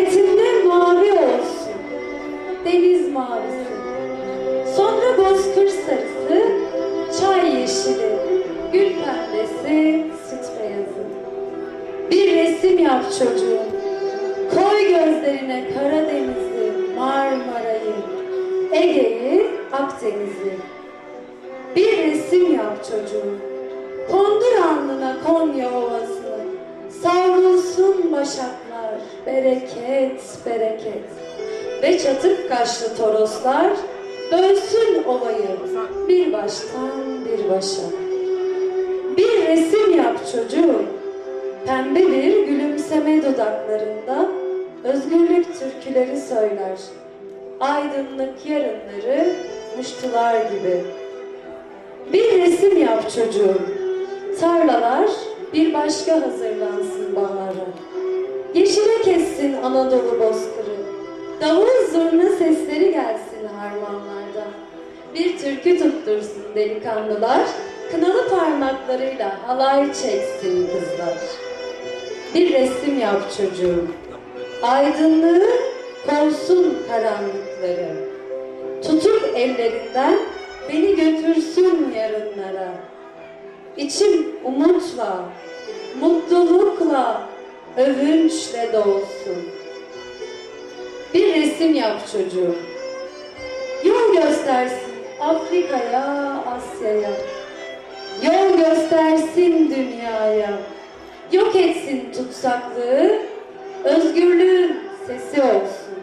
Üretimde mavi olsun, deniz mavisi. Sonra bozkır sarısı, çay yeşili, gül pembesi, süt beyazı. Bir resim yap çocuğum, koy gözlerine Karadeniz'i, Marmara'yı, Ege'yi, Akdeniz'i. Bir resim yap çocuğum, kondur alnına Konya Ovası'nı, savrulsun başaklı bereket, bereket. Ve çatık kaşlı toroslar dönsün ovayı bir baştan bir başa. Bir resim yap çocuğum. Pembe bir gülümseme dudaklarında özgürlük türküleri söyler. Aydınlık yarınları muştular gibi. Bir resim yap çocuğum. Tarlalar bir başka hazırlansın bahara. Yeşile kessin Anadolu bozkırı. Davul zurna sesleri gelsin harmanlardan. Bir türkü tuttursun delikanlılar. Kınalı parmaklarıyla halay çeksin kızlar. Bir resim yap çocuğum. Aydınlığı kovsun karanlıkları. Tutup ellerinden beni götürsün yarınlara. İçim umutla, mutlulukla, övünçle dolsun. Bir resim yap çocuğum. Yol göstersin Afrika'ya, Asya'ya. Yol göstersin dünyaya. Yok etsin tutsaklığı, özgürlüğün sesi olsun.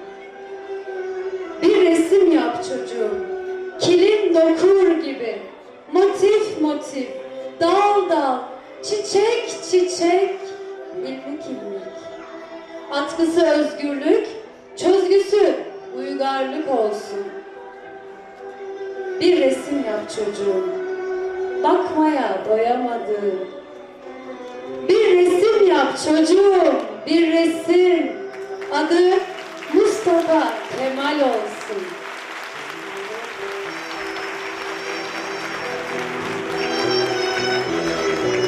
Bir resim yap çocuğum. Kilim dokur gibi. Motif motif, dal dal, çiçek çiçek, ilmik ilmik. Atkısı özgürlük, çözgüsü uygarlık olsun. Bir resim yap çocuğum. Bakmaya doyamadığım. Bir resim yap çocuğum. Bir resim. Adı Mustafa Kemal olsun.